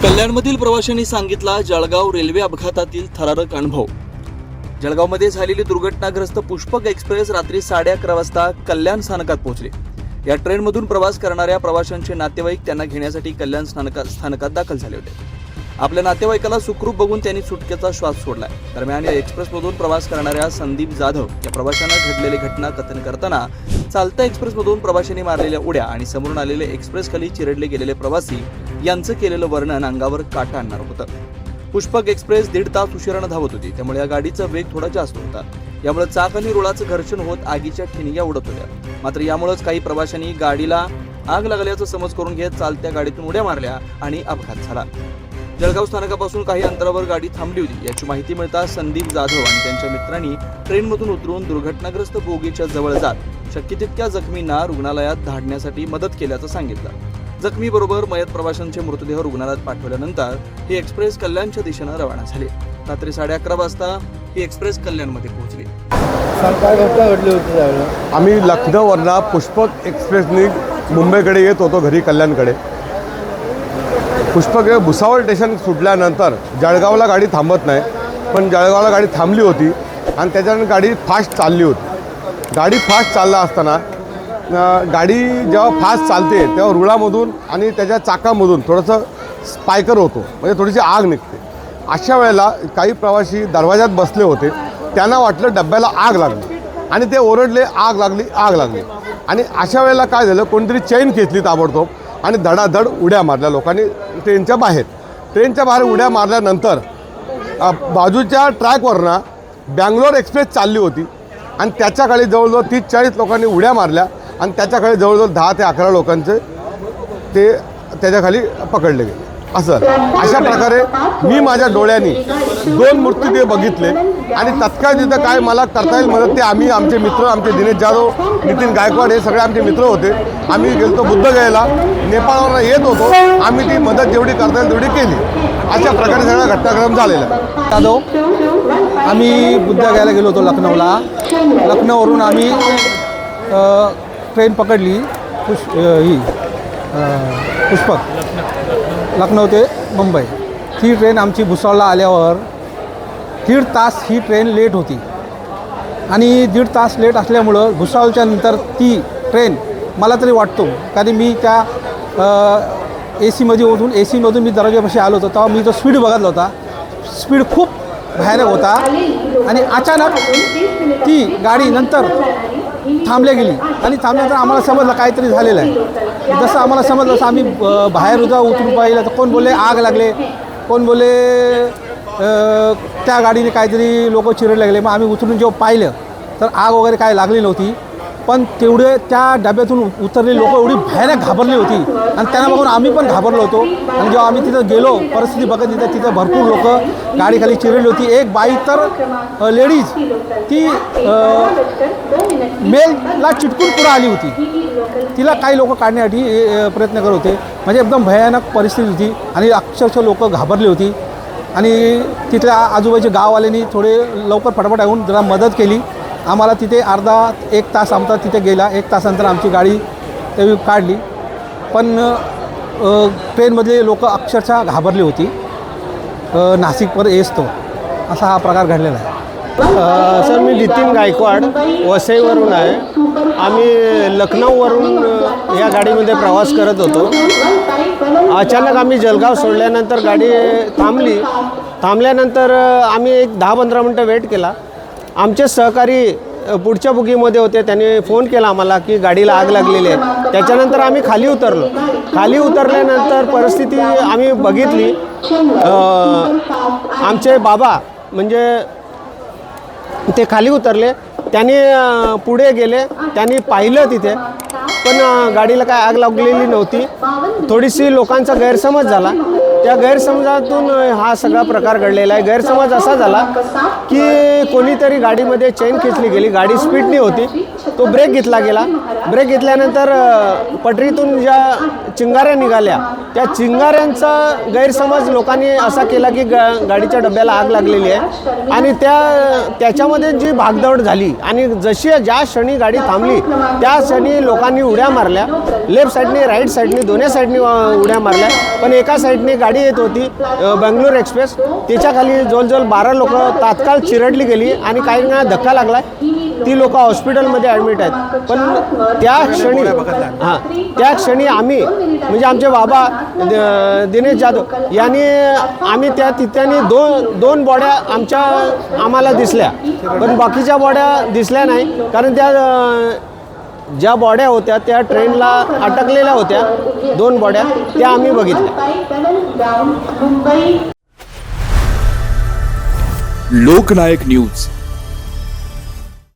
कल्याणमधील प्रवाशांनी सांगितला जळगाव रेल्वे अपघातातील थरारक अनुभव. जळगावमध्ये झालेली दुर्घटनाग्रस्त पुष्पक एक्सप्रेस रात्री साडे अकरा वाजता कल्याण स्थानकात पोहोचली. या ट्रेनमधून प्रवास करणाऱ्या प्रवाशांचे नातेवाईक त्यांना घेण्यासाठी कल्याण स्थानकात स्थानकात दाखल झाले होते. आपल्या नातेवाईकाला सुखरूप बघून त्यांनी सुटकेचा श्वास सोडलाय. दरम्यान या एक्सप्रेसमधून प्रवास करणाऱ्या संदीप जाधव या प्रवाशांना घडलेली घटना कथन करताना चालत्या एक्सप्रेसमधून प्रवाशांनी मारलेल्या उड्या आणि समोरून आलेले एक्सप्रेसखाली चिरडले गेलेले प्रवासी यांचं केलेलं वर्णन अंगावर काटा आणणार होतं. पुष्पक एक्सप्रेस दीड तास उशिरानं धावत होती. त्यामुळे या गाडीचा वेग थोडा जास्त होता. यामुळे चाक आणि रुळाचं घर्षण होत आगीच्या ठिणग्या उडत होत्या. मात्र यामुळेच काही प्रवाशांनी गाडीला आग लागल्याचं समज करून घेत चालत्या गाडीतून उड्या मारल्या आणि अपघात झाला. जळगाव स्थानकापासून काही अंतरावर गाडी थांबली होती. याची माहिती मिळताच संदीप जाधव आणि त्यांच्या मित्रांनी ट्रेनमधून उतरून दुर्घटनाग्रस्त बोगीच्या जवळ जात शक्य तितक्या जखमींना रुग्णालयात धाडण्यासाठी मदत केल्याचं सांगितलं. जखमी बरोबर मयत प्रवाशांचे मृतदेह रुग्णालयात पाठवल्यानंतर ही एक्सप्रेस कल्याणच्या दिशेनं रवाना झाली. रात्री साडे अकरा वाजता ही एक्सप्रेस कल्याणमध्ये पोहोचली. आम्ही लखनौवरनं पुष्पक एक्सप्रेसनी मुंबईकडे येत होतो घरी कल्याणकडे. पुष्पक हे भुसावळ स्टेशन सुटल्यानंतर जळगावला गाडी थांबत नाही पण जळगावला गाडी थांबली होती आणि त्याच्यानंतर गाडी फास्ट चालली होती. गाडी फास्ट चालला असताना गाडी जेव्हा फास्ट चालते तेव्हा रुळामधून आणि त्याच्या चाकामधून थोडंसं स्पायकर होतो. म्हणजे थोडीशी आग निघते. अशा वेळेला काही प्रवासी दरवाजात बसले होते. त्यांना वाटलं डब्याला आग लागली. आणि ते ओरडले आग लागली आग लागली. आणि अशा वेळेला काय झालं कोणतरी चैन खेचली ताबडतोब आणि धडाधड उड्या मारल्या लोकांनी ट्रेनच्या बाहेर. ट्रेनच्या बाहेर उड्या मारल्यानंतर बाजूच्या ट्रॅकवरनं बँगलोर एक्सप्रेस चालली होती. आणि त्याच्याखाली जवळजवळ तीस चाळीस लोकांनी उड्या मारल्या. आणि त्याच्याखाली जवळजवळ दहा ते अकरा लोकांचे ते त्याच्याखाली पकडले गेले. असं. अशा प्रकारे मी माझ्या डोळ्यांनी दोन मृत्यू ते बघितले आणि तत्काळ तिथं काय मला करता येईल मदत ते आम्ही आमचे मित्र आमचे दिनेश जाधव नितीन गायकवाड हे सगळे आमचे मित्र होते. आम्ही गेलतो बुद्धगयाला. नेपाळवरून येत होतो. आम्ही ती मदत जेवढी करता येईल तेवढी केली. अशा प्रकारे सगळा घटनाक्रम झालेला जाधव आम्ही बुद्धगयाला गेलो होतो लखनौला. लखनौवरून आम्ही ट्रेन पकडली पुष ही पुष्पक. लखनौ ते मुंबई. ती ट्रेन आमची भुसावळला आल्यावर दीड तास ही ट्रेन लेट होती. आणि दीड तास लेट असल्यामुळं भुसावळच्या नंतर ती ट्रेन मला तरी वाटतो कारण मी त्या ए सीमध्ये उठून ए सीमधून मी दरवाजापाशी आलो होतो तेव्हा मी तो स्पीड बघितला होता स्पीड खूप भयानक होता. आणि अचानक ती गाडी नंतर थांबल्या गेली. आणि थांबल्यानंतर आम्हाला समजलं काहीतरी झालेलं आहे. जसं आम्हाला समजलं तसं आम्ही बाहेर उदा उतरून पाहिलं तर कोण बोलले आग लागले. कोण बोलले त्या गाडीने काहीतरी लोक चिरडले लागले मग आम्ही उतरून जेव्हा पाहिलं तर आग वगैरे काय लागली नव्हती. पण तेवढे त्या डब्यातून उतरलेली लोक एवढी भयानक घाबरली होती. आणि त्यांना बघून आम्ही पण घाबरलो होतो. आणि जेव्हा आम्ही तिथं गेलो परिस्थिती बघत तिथं तिथं भरपूर लोक गाडीखाली चिरलेली होती. एक बाई तर लेडीज ती मेलला चिटकून पुढं आली होती. तिला काही लोक काढण्यासाठी प्रयत्न करत होते. म्हणजे एकदम भयानक परिस्थिती होती. आणि अक्षरशः लोक घाबरली होती. आणि तिथल्या आजूबाजूच्या गाववाल्यांनी थोडे लवकर फटाफट येऊन जरा मदत केली. आम्हाला तिथे अर्धा एक तास आमचा तिथे गेला एक तासानंतर आमची गाडी ते काढली. पण ट्रेनमधले लोक अक्षरशः घाबरली होती. अ, नाशिकवर येसतो असा हा प्रकार घडलेला आहे. सर मी नितीन गायकवाड वसईवरून आहे. आम्ही लखनौवरून या गाडीमध्ये प्रवास करत होतो. अचानक आम्ही जळगाव सोडल्यानंतर गाडी थांबली. थांबल्यानंतर आम्ही एक दहा पंधरा मिनटं वेट केला. आमचे सहकारी पुढच्या बुकीमध्ये होते. त्यांनी फोन केला आम्हाला की गाडीला आग लागलेली आहे. त्याच्यानंतर आम्ही खाली उतरलो. खाली उतरल्यानंतर परिस्थिती आम्ही बघितली. आमचे बाबा म्हणजे ते खाली उतरले. त्यांनी पुढे गेले. त्यांनी पाहिलं तिथे. पण गाडीला काय आग लागलेली नव्हती. थोडीशी लोकांचा गैरसमज झाला. त्या गैरसमजातून हा सगळा प्रकार घडलेला आहे. गैरसमज असा झाला की कोणीतरी गाडीमध्ये चेन खेचली गेली. गाडी स्पीडनी होती. तो ब्रेक घेतला गेला. ब्रेक घेतल्यानंतर पटरीतून ज्या चिंगाऱ्या निघाल्या त्या चिंगाऱ्यांचा गैरसमज लोकांनी असा केला की गा गाडीच्या डब्याला आग लागलेली आहे. आणि त्या त्याच्यामध्ये जी भागदौड झाली आणि जशी ज्या क्षणी गाडी थांबली त्या क्षणी लोकांनी उड्या मारल्या. लेफ्ट साईडने राईट साईडने दोन्ही साईडने उड्या मारल्या. पण एका साईडने गाडी गाडी येत होती बंगलोर बेंगलोर एक्सप्रेस. त्याच्याखाली जवळजवळ बारा लोक तात्काळ चिरडली गेली आणि काही वेळा धक्का लागला ती लोक हॉस्पिटलमध्ये ॲडमिट आहेत. पण त्या क्षणी हां त्या क्षणी आम्ही म्हणजे आमचे बाबा दिनेश जाधव यांनी आम्ही त्या तिथ्याने दोन दोन बॉड्या आमच्या आम्हाला दिसल्या. पण बाकीच्या बॉड्या दिसल्या नाही. कारण त्या ज्या बॉड्या होत्या त्या ट्रेनला अटकलेल्या होत्या दोन बॉड्या त्या आम्ही बघितल्या. लोकनायक न्यूज.